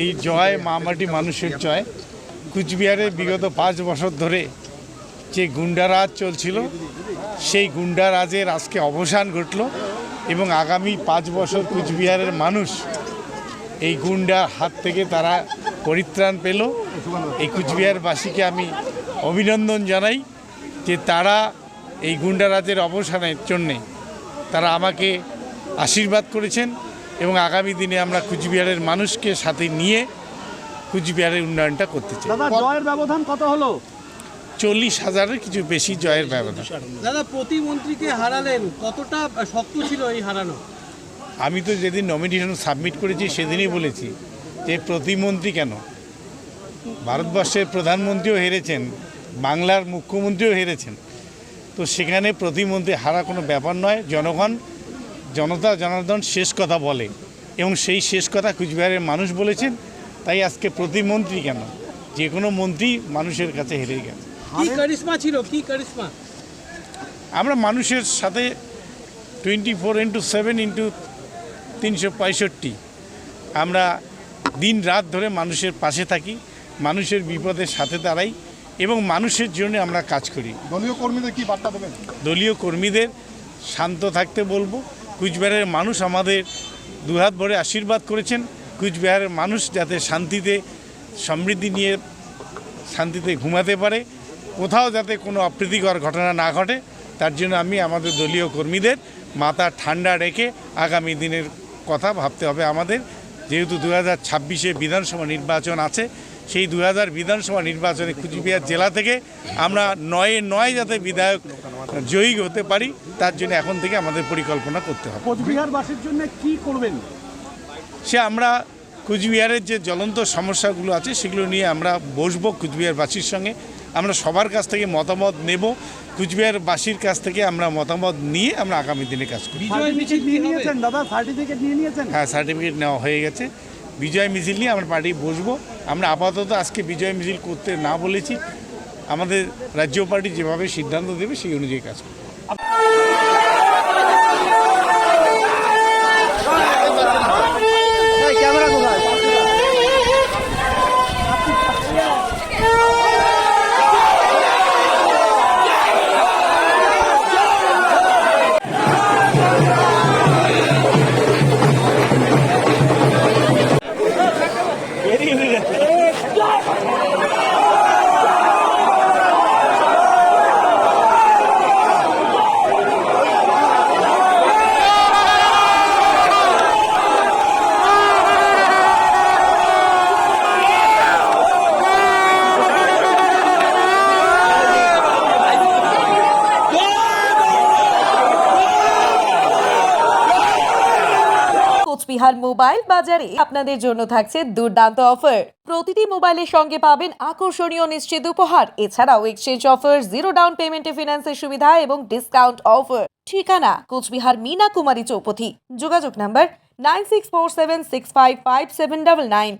এই জয় মামাটি মানুষের জয়। কুচবিহারে বিগত পাঁচ বছর ধরে যে গুন্ডারাজ চলছিল, সেই গুন্ডারাজের আজকে অবসান ঘটল এবং আগামী পাঁচ বছর কুচবিহারের মানুষ এই গুন্ডার হাত থেকে তারা পরিত্রাণ পেল। এই কুচবিহারবাসীকে আমি অভিনন্দন জানাই যে তারা এই গুন্ডারাজের অবসানের জন্যে তারা আমাকে আশীর্বাদ করেছেন। এবং আগামী দিনে আমরা কুচবিহারের মানুষকে সাথে নিয়ে কুচবিহারের উন্নয়নটা করতে চাই। দাদা জয়ের ব্যবধান কত হলো? চল্লিশ হাজারের কিছু বেশি জয়ের ব্যবধান। দাদা প্রতিমন্ত্রীকে হারালেন কতটা শক্ত ছিল এই হারানো? আমি তো যেদিন নমিনেশন সাবমিট করেছি সেদিনই বলেছি যে প্রতিমন্ত্রী কেন? ভারতবর্ষের প্রধানমন্ত্রীও হেরেছেন বাংলার মুখ্যমন্ত্রীও হেরেছেন। তো সেখানে প্রতিমন্ত্রী হারা কোনো ব্যাপার নয়। জনগণ জনতা জনার্দন শেষ কথা বলে এবং সেই শেষ কথা কুচবিহারের মানুষ বলেছেন তাই আজকে প্রতিমন্ত্রী কেন? যে কোনো মন্ত্রী মানুষের কাছে হেরে গেছে কি কারিশমা ছিল? কি কারিশমা? আমরা মানুষের সাথে twenty four into seven into তিনশো পঁয়ষট্টি। আমরা দিন রাত ধরে মানুষের পাশে থাকি মানুষের বিপদের সাথে দাঁড়াই এবং মানুষের জন্য আমরা কাজ করি। দলীয় কর্মীদের কি বার্তা দেবেন? দলীয় কর্মীদের শান্ত থাকতে বলব কুচবিহারের মানুষ আমাদের দুহাত ভরে আশীর্বাদ করেছেন। কুচবিহারের মানুষ যাতে শান্তিতে সমৃদ্ধি নিয়ে শান্তিতে ঘুমাতে পারে, কোথাও যাতে কোনো অপ্রীতিকর ঘটনা না ঘটে, তার জন্য আমি আমাদের দলীয় কর্মীদের মাথা ঠান্ডা রেখে আগামী দিনের কথা ভাবতে হবে আমাদের। যেহেতু দু হাজার বিধানসভা নির্বাচন আছে সেই দু হাজার বিধানসভা নির্বাচনে কুচবিহার জেলা থেকে আমরা নয়ে নয় যাতে বিধায়ক জয়ী হতে পারি তার জন্য এখন থেকে আমাদের পরিকল্পনা করতে হবে। কোচবিহারবাসীর জন্য কি করবেন? সে আমরা কুচবিহারের যে জ্বলন্ত সমস্যাগুলো আছে সেগুলো নিয়ে আমরা বসবো কুচবিহারবাসীর সঙ্গে। আমরা সবার কাছ থেকে মতামত নেব কুচবিহারবাসীর কাছ থেকে আমরা মতামত নিয়ে আমরা আগামী দিনে কাজ করি। দাদা? সার্টিফিকেট নিয়ে নিয়েছেন? হ্যাঁ সার্টিফিকেট নেওয়া হয়ে গেছে। বিজয় মিছিল নিয়ে আমরা পার্টি বসবো। আমরা আপাতত আজকে বিজয় মিছিল করতে না বলেছি। আমাদের রাজ্য পার্টি যেভাবে সিদ্ধান্ত দেবে সেই অনুযায়ী কাজ করব। কোচবিহার মোবাইল বাজারে আপনাদের জন্য থাকছে দুর্দান্ত অফার। প্রতিটি মোবাইলের সঙ্গে পাবেন আকর্ষণীয় নিশ্চিত উপহার। এছাড়াও এক্সচেঞ্জ অফার জিরো ডাউন পেমেন্টে ফিনান্সের সুবিধা এবং ডিসকাউন্ট অফার ঠিকানা কোচবিহার মিনা কুমারী চৌপথি। যোগাযোগ number nine six four seven six five five seven double nine